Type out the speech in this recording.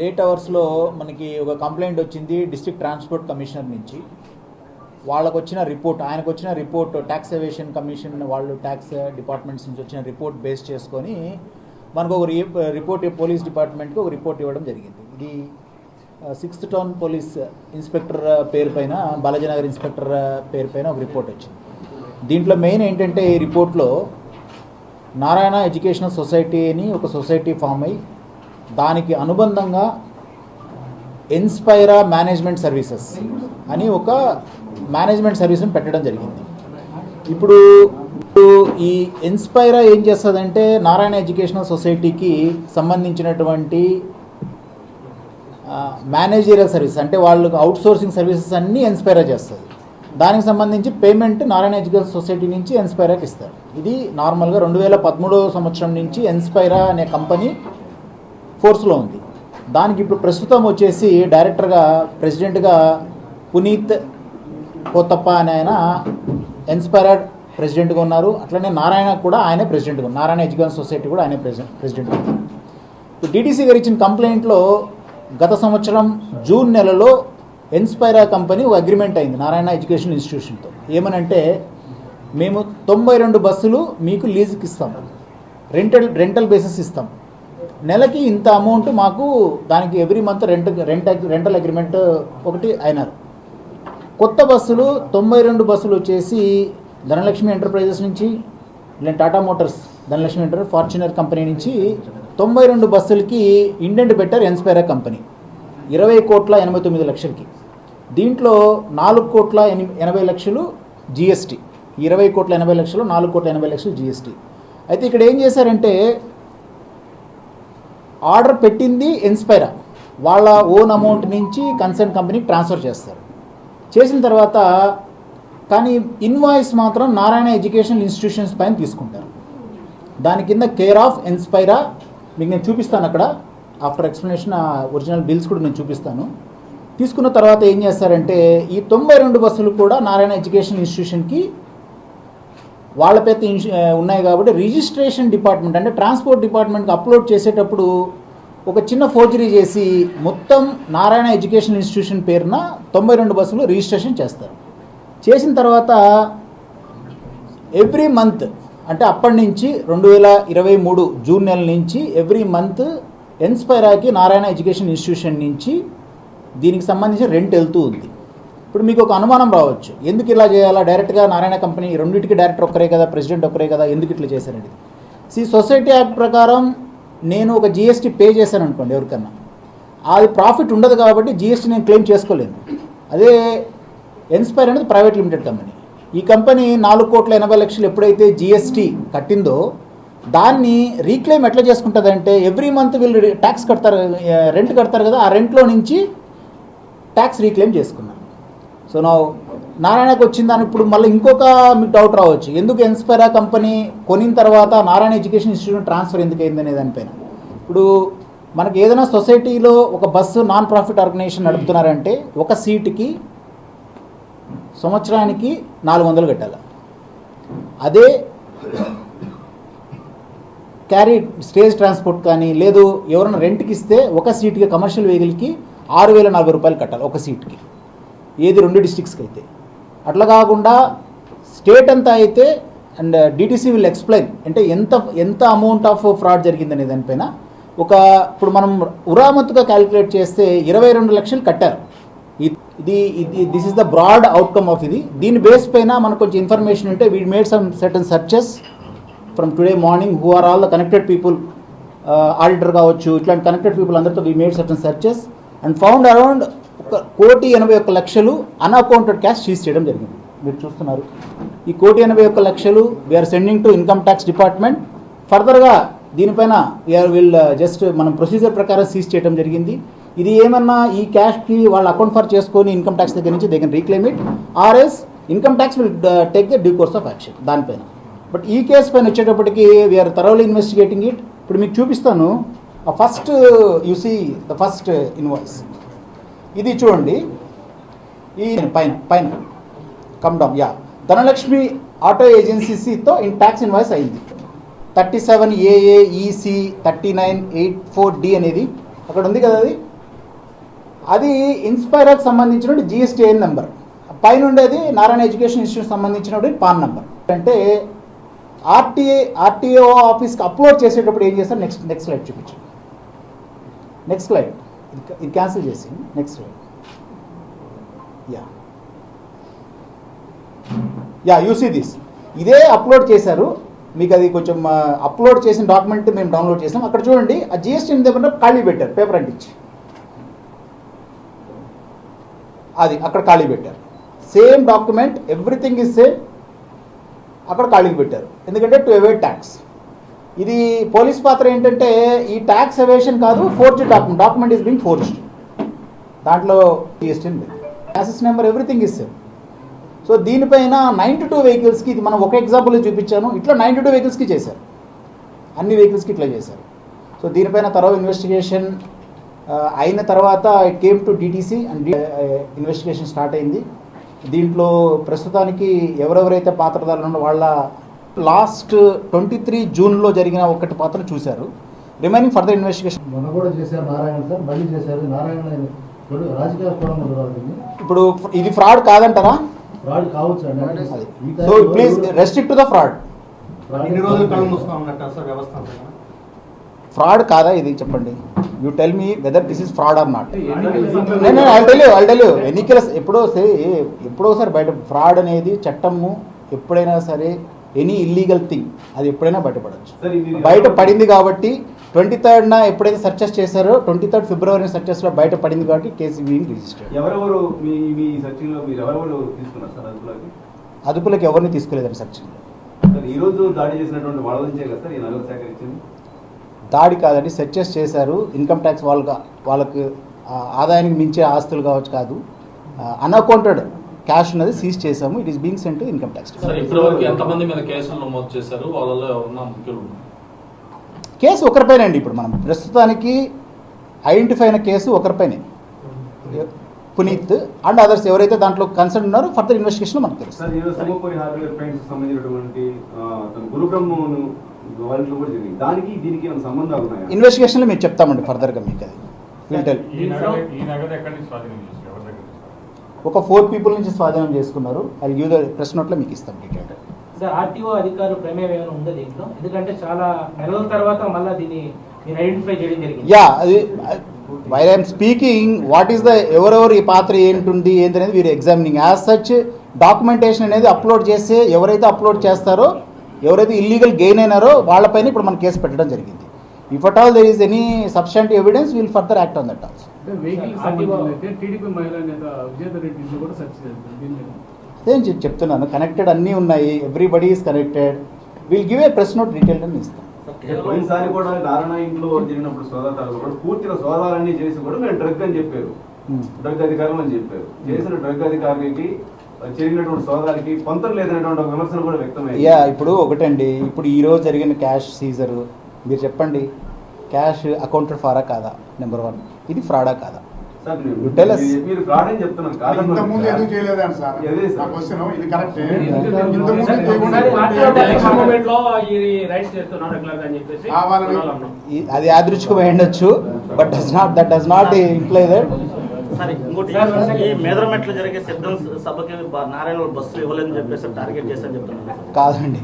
Late అవర్స్లో మనకి ఒక కంప్లైంట్ వచ్చింది డిస్ట్రిక్ట్ ట్రాన్స్పోర్ట్ కమిషనర్ నుంచి. వాళ్ళకు వచ్చిన రిపోర్ట్ ఆయనకు వచ్చిన రిపోర్ట్ ట్యాక్స్ ఎవేషన్ కమిషన్ వాళ్ళు ట్యాక్స్ డిపార్ట్మెంట్స్ నుంచి వచ్చిన రిపోర్ట్ బేస్ చేసుకొని మనకు ఒక రిపోర్ట్ పోలీస్ డిపార్ట్మెంట్కి ఒక రిపోర్ట్ ఇవ్వడం జరిగింది. ఇది సిక్స్త్ టౌన్ పోలీస్ ఇన్స్పెక్టర్ పేరు పైన బాలాజీనగర్ ఇన్స్పెక్టర్ పేరు పైన ఒక రిపోర్ట్ వచ్చింది. దీంట్లో మెయిన్ ఏంటంటే ఈ రిపోర్ట్లో నారాయణ ఎడ్యుకేషనల్ సొసైటీ అని ఒక సొసైటీ ఫామ్ అయ్యి దానికి అనుబంధంగా ఇన్స్పైరా మేనేజ్మెంట్ సర్వీసెస్ అని ఒక మేనేజ్మెంట్ సర్వీస్ని పెట్టడం జరిగింది. ఇప్పుడు ఈ ఇన్స్పైరా ఏం చేస్తుందంటే నారాయణ ఎడ్యుకేషనల్ సొసైటీకి సంబంధించినటువంటి మేనేజీరియల్ సర్వీస్ అంటే వాళ్ళకి అవుట్ సోర్సింగ్ సర్వీసెస్ అన్నీ ఇన్స్పైరా చేస్తుంది. దానికి సంబంధించి పేమెంట్ నారాయణ ఎడ్యుకేషన్ సొసైటీ నుంచి ఇన్స్పైరాకి ఇస్తారు. ఇది నార్మల్గా రెండు వేల పదమూడవ సంవత్సరం నుంచి ఇన్స్పైరా అనే కంపెనీ ఫోర్స్లో ఉంది. దానికి ఇప్పుడు ప్రస్తుతం వచ్చేసి డైరెక్టర్గా ప్రెసిడెంట్గా పునీత్ కోతప్ప అనే ఆయన ఇన్స్పైరడ్ ప్రెసిడెంట్గా ఉన్నారు. అట్లనే నారాయణ కూడా ఆయనే ప్రెసిడెంట్గా ఉన్నారు. నారాయణ ఎడ్యుకేషన్ సొసైటీ కూడా ఆయనే ప్రెసిడెంట్ ప్రెసిడెంట్ ఉన్నారు. ఇప్పుడు డీటీసీ గారు ఇచ్చిన కంప్లైంట్లో గత సంవత్సరం జూన్ నెలలో ఇన్స్పైరా కంపెనీ ఒక అగ్రిమెంట్ అయింది నారాయణ ఎడ్యుకేషన్ ఇన్స్టిట్యూషన్తో ఏమనంటే మేము తొంభై రెండు బస్సులు మీకు లీజుకి ఇస్తాం. రెంటల్ రెంటల్ బేసిస్ ఇస్తాం. నెలకి ఇంత అమౌంట్ మాకు దానికి every month rent rent rental agreement ఒకటి అయినారు. కొత్త బస్సులు తొంభై రెండు బస్సులు వచ్చేసి ధనలక్ష్మి ఎంటర్ప్రైజెస్ నుంచి లేదా Tata Motors Dhanalakshmi enter Fortuner company నుంచి తొంభై రెండు బస్సులకి ఇండెంట్ బెటర్ ఎన్స్పైరా కంపెనీ. ఇరవై కోట్ల ఎనభై తొమ్మిది లక్షలకి. దీంట్లో నాలుగు కోట్ల ఎని- ఎనభై లక్షలు జిఎస్టీ. ఇరవై కోట్ల ఎనభై లక్షలు నాలుగు కోట్ల ఎనభై లక్షలు జిఎస్టీ. అయితే ఇక్కడ ఏం చేశారంటే ఆర్డర్ పెట్టింది ఇన్స్పైరా వాళ్ళ ఓన్ అమౌంట్ నుంచి కన్సర్న్ కంపెనీకి ట్రాన్స్ఫర్ చేస్తారు. చేసిన తర్వాత కానీ ఇన్వాయిస్ మాత్రం నారాయణ ఎడ్యుకేషన్ ఇన్స్టిట్యూషన్స్ పైన తీసుకుంటారు. దాని కింద కేర్ ఆఫ్ ఇన్స్పైరా మీకు నేను చూపిస్తాను అక్కడ. ఆఫ్టర్ ఎక్స్ప్లెనేషన్ ఆ ఒరిజినల్ బిల్స్ కూడా నేను చూపిస్తాను. తీసుకున్న తర్వాత ఏం చేస్తారంటే ఈ తొంభై రెండు బస్సులు కూడా నారాయణ ఎడ్యుకేషన్ ఇన్స్టిట్యూషన్కి వాళ్ళ పేద ఉన్నాయి కాబట్టి రిజిస్ట్రేషన్ డిపార్ట్మెంట్ అంటే ట్రాన్స్పోర్ట్ డిపార్ట్మెంట్కి అప్లోడ్ చేసేటప్పుడు ఒక చిన్న ఫోర్జరీ చేసి మొత్తం నారాయణ ఎడ్యుకేషన్ ఇన్స్టిట్యూషన్ పేరున తొంభై రెండు బస్సులు రిజిస్ట్రేషన్ చేస్తారు. చేసిన తర్వాత ఎవ్రీ మంత్ అంటే అప్పటి నుంచి రెండు వేల ఇరవై మూడు జూన్ నెల నుంచి ఎవ్రీ మంత్ ఎన్స్పైరాకి నారాయణ ఎడ్యుకేషన్ ఇన్స్టిట్యూషన్ నుంచి దీనికి సంబంధించి రెంట్ వెళ్తూ ఉంది. ఇప్పుడు మీకు ఒక అనుమానం రావచ్చు. ఎందుకు ఇలా చేయాలా? డైరెక్ట్గా నారాయణ కంపెనీ రెండింటికి డైరెక్టర్ ఒక్కరే కదా ప్రెసిడెంట్ ఒక్కరే కదా ఎందుకు ఇట్లా చేశారండి సి సొసైటీ యాక్ట్ ప్రకారం నేను ఒక జిఎస్టీ పే చేశాను అనుకోండి ఎవరికన్నా. అది ప్రాఫిట్ ఉండదు కాబట్టి జిఎస్టీ నేను క్లెయిమ్ చేసుకోలేను. అదే ఎన్స్పైర్ అనేది ప్రైవేట్ లిమిటెడ్ కంపెనీ ఈ కంపెనీ నాలుగు కోట్ల ఎనభై లక్షలు ఎప్పుడైతే జిఎస్టీ కట్టిందో దాన్ని రీక్లెయిమ్ ఎట్లా చేసుకుంటుందంటే ఎవ్రీ మంత్ వీళ్ళు ట్యాక్స్ కడతారు రెంట్ కడతారు కదా ఆ రెంట్లో నుంచి ట్యాక్స్ రీక్లెయిమ్ చేసుకున్నాను సో నా నారాయణకు వచ్చిందని ఇప్పుడు మళ్ళీ ఇంకొక మీకు డౌట్ రావచ్చు. ఎందుకు ఎన్స్పైరా కంపెనీ కొనిన తర్వాత నారాయణ ఎడ్యుకేషన్ ఇన్స్టిట్యూట్ ట్రాన్స్ఫర్ ఎందుకు అయింది దానిపైన ఇప్పుడు మనకి ఏదైనా సొసైటీలో ఒక బస్సు నాన్ ప్రాఫిట్ ఆర్గనైజేషన్ నడుపుతున్నారంటే ఒక సీటుకి సంవత్సరానికి నాలుగు వందలు కట్టాలి? అదే క్యారీ స్టేజ్ ట్రాన్స్పోర్ట్ కానీ లేదు ఎవరైనా రెంట్కి ఇస్తే ఒక సీట్కి కమర్షియల్ వెహికల్కి ఆరు వేల నలభై రూపాయలు కట్టాలి ఒక సీట్కి ఏది రెండు డిస్టిక్స్కి అయితే అట్లా కాకుండా స్టేట్ అంతా అయితే అండ్ డిటీసీ విల్ ఎక్స్ప్లెయిన్ అంటే ఎంత ఎంత అమౌంట్ ఆఫ్ ఫ్రాడ్ జరిగిందనే దానిపైన ఒక ఇప్పుడు మనం ఉరామత్తుగా క్యాలిక్యులేట్ చేస్తే ఇరవై రెండు లక్షలు కట్టారు. ఇది ఇది this is the broad outcome of ఇది. దీని బేస్ పైన మనకు కొంచెం ఇన్ఫర్మేషన్ ఉంటే we made some certain searches from today morning who are all the connected people auditor కావచ్చు ఇట్లాంటి కనెక్టెడ్ పీపుల్ అందరితో we made certain searches and found around ఒక కోటి ఎనభై ఒక్క లక్షలు అన్అకౌంటెడ్ క్యాష్ సీజ్ చేయడం జరిగింది. మీరు చూస్తున్నారు. ఈ కోటి ఎనభై ఒక్క లక్షలు we are sending to income tax department ఫర్దర్గా దీనిపైన వీఆర్ విల్ జస్ట్ మనం ప్రొసీజర్ ప్రకారం సీజ్ చేయడం జరిగింది. ఇది ఏమన్నా ఈ క్యాష్కి వాళ్ళ అకౌంట్ ఫర్ చేసుకొని ఇన్కమ్ ట్యాక్స్ దగ్గర నుంచి దగ్గర reclaim it RS income tax will take the due course of action దానిపైన. బట్ ఈ కేసు పైన వచ్చేటప్పటికి we are thoroughly investigating it ఇప్పుడు మీకు చూపిస్తాను. First you see the first invoice ఇది చూడండి. ఈ పైన పైన. Come down yeah Dhanalakshmi auto ఏజెన్సీతో in tax invoice అయింది. Thirty seven AAEC thirty nine eight four D అనేది అక్కడ ఉంది కదా అది? అది ఇన్స్పైర్కి సంబంధించిన జిఎస్టిఐన్ నెంబర్ పైన ఉండేది నారాయణ ఎడ్యుకేషన్ ఇన్స్టిట్యూట్ సంబంధించిన పాన్ నెంబర్ అంటే ఆర్టీఏ ఆర్టీఓ ఆఫీస్కి అప్లోడ్ చేసేటప్పుడు ఏం చేస్తారు? నెక్స్ట్ నెక్స్ట్ స్లైడ్ చూపించండి. నెక్స్ట్ స్లైడ్ ఇది- ఇది క్యాన్సిల్ చేసి next yeah yeah you see this ఇదే అప్లోడ్ చేశారు. మీకు అది కొంచెం అప్లోడ్ చేసిన డాక్యుమెంట్ మేము డౌన్లోడ్ చేసాం అక్కడ చూడండి ఆ జిఎస్టీ దగ్గర ఖాళీ పెట్టారు పేపర్ అంటించి. అది అక్కడ ఖాళీ పెట్టారు. Same document everything is same అక్కడ ఖాళీకి పెట్టారు. ఎందుకంటే టు అవాయిడ్ ట్యాక్స్ ఇది పోలీస్ పాత్ర ఏంటంటే ఈ ట్యాక్స్ ఎవేషన్ కాదు forge document document is been forged దాంట్లో జిఎస్టీ యాసెస్ నెంబర్ ఎవ్రీథింగ్ ఇస్ సో దీనిపైన నైంటీ టూ వెహికల్స్కి ఇది మనం ఒక ఎగ్జాంపుల్ చూపించాను. ఇట్లా నైంటీ టూ వెహికల్స్కి చేశారు. అన్ని వెహికల్స్కి ఇట్లా చేశారు. సో దీనిపైన తర్వాత ఇన్వెస్టిగేషన్ uh, అయిన తర్వాత it came to DTC and investigation start అయింది. దీంట్లో ప్రస్తుతానికి ఎవరెవరైతే పాత్రదారులు ఉన్నారో వాళ్ళ లాస్ట్ ట్వంటీ త్రీ జూన్లో జరిగిన ఒకటి పాత్ర చూశారు. Remaining further investigation. మొన్న కూడా చేశారు నారాయణ సార్ మళ్ళీ చేశారు. నారాయణ ఇప్పుడు రాజకీయ ఇప్పుడు ఇది ఫ్రాడ్ కాదంటారా? ఫ్రాడ్ కావచ్చు అండి. So please restrict to the fraud. Fraud ఇన్ని రోజులు కళ్ళు మూసుకో ఉన్నట్టు సార్ వ్యవస్థ? ఫ్రాడ్ కాదా ఇది చెప్పండి. You tell me whether this is fraud or not ఎన్నికల నేను టెల్ యూ టెల్ యూ ఎన్నికల ఎప్పుడో సరే ఎప్పుడో ఒకసారి బయట ఫ్రాడ్ అనేది చట్టము ఎప్పుడైనా సరే ఎనీ ఇల్లీగల్ థింగ్ అది ఎప్పుడైనా బయటపడచ్చు. బయట పడింది కాబట్టి ట్వంటీ థర్డ్న ఎప్పుడైతే సర్చెస్ చేశారో ట్వంటీ థర్డ్ ఫిబ్రవరి సర్చెస్లో బయట పడింది కాబట్టి కేసు బీయింగ్ రిజిస్టర్డ్ ఎవరెవరు మీ మీ మీరు ఎవరెవరు తీసుకున్నారు సార్ అదుపులోకి? అదుపులోకి ఎవరిని తీసుకోలేదని సర్చింగ్లో దాడి చేసినటువంటి వాళ్ళ నుంచే కదా సార్ ఈ నగదు సేకరించింది? దాడి కాదండి సెర్చెస్ చేశారు. ఇన్కమ్ ట్యాక్స్ వాళ్ళకి వాళ్ళకు ఆదాయానికి మించే ఆస్తులు కావచ్చు కాదు. అన్అకౌంటెడ్ క్యాష్ ఉన్నది సీజ్ చేశాము. It is being sent to income tax case ఒకరిపైన అండి ఇప్పుడు మనం. ప్రస్తుతానికి ఐడెంటిఫై అయిన కేసు ఒకరిపైనే. పునీత్ అండ్ అదర్స్ ఎవరైతే దాంట్లో కన్సర్న్ ఉన్నారో ఫర్దర్ ఇన్వెస్టిగేషన్ మనకు తెలుసు ఇన్వెస్టిగేషన్లో మేము చెప్తామండి ఫర్దర్గా మీకు అది. ఒక ఫోర్ పీపుల్ నుంచి స్వాధీనం చేసుకున్నారు. అది గివ్ ద ప్రెస్ నోట్లో మీకు ఇస్తాం డీటెయిల్ సార్ ఆర్టీఓ అధికారులు ప్రమేయం ఏమైనా ఉందా దీంట్లో? ఎందుకంటే చాలా నెలల తర్వాత మళ్ళీ దీన్ని మీరు ఐడెంటిఫై చేయడం జరిగింది. యా అది why are I'm speaking what is the ఎవరెవరు ఈ పాత్ర ఏంటుంది ఏంటి అనేది వీరు ఎగ్జామినింగ్ యాజ్ సచ్ డాక్యుమెంటేషన్ అనేది అప్లోడ్ చేస్తే ఎవరైతే అప్లోడ్ చేస్తారో ఎవరైతే ఇల్లీగల్ గెయిన్ అయినారో వాళ్ళపైన ఇప్పుడు మన కేసు పెట్టడం జరిగింది. If at all there is any substantive evidence will further act on that also చెప్- చెప్తున్నాను? కనెక్టెడ్ అన్నీ ఉన్నాయి. Everybody is connected will give a press note detail అని ఇస్తాం. పోయినసారి కూడా నారాయణ ఇంట్లో జరిగినప్పుడు సోదాలు కూడా పూర్తిగా సోదాలన్నీ చేసి కూడా మేము డ్రగ్ అని చెప్పారు. Hmm. డ్రగ్ అధికారులు అని చెప్పారు. చేసిన డ్రగ్ వ్యక్తమయ్యాయి యా ఇప్పుడు ఒకటండి. ఇప్పుడు ఈ రోజు జరిగిన క్యాష్ సీజరు. మీరు చెప్పండి. క్యాష్ అకౌంటెడ్ ఫారా కాదా? నెంబర్ వన్ ఇది ఫ్రాడా కాదా? అదే యాదృచ్ఛికమై ఉండొచ్చు but does not that does not imply that ఈ మేదరమెట్లో జరిగే సిద్ధం సభకి నారాయణ బస్సు ఇవ్వలేదని చెప్పేసి టార్గెట్ చేశారని చెప్తున్నారు కాదండి.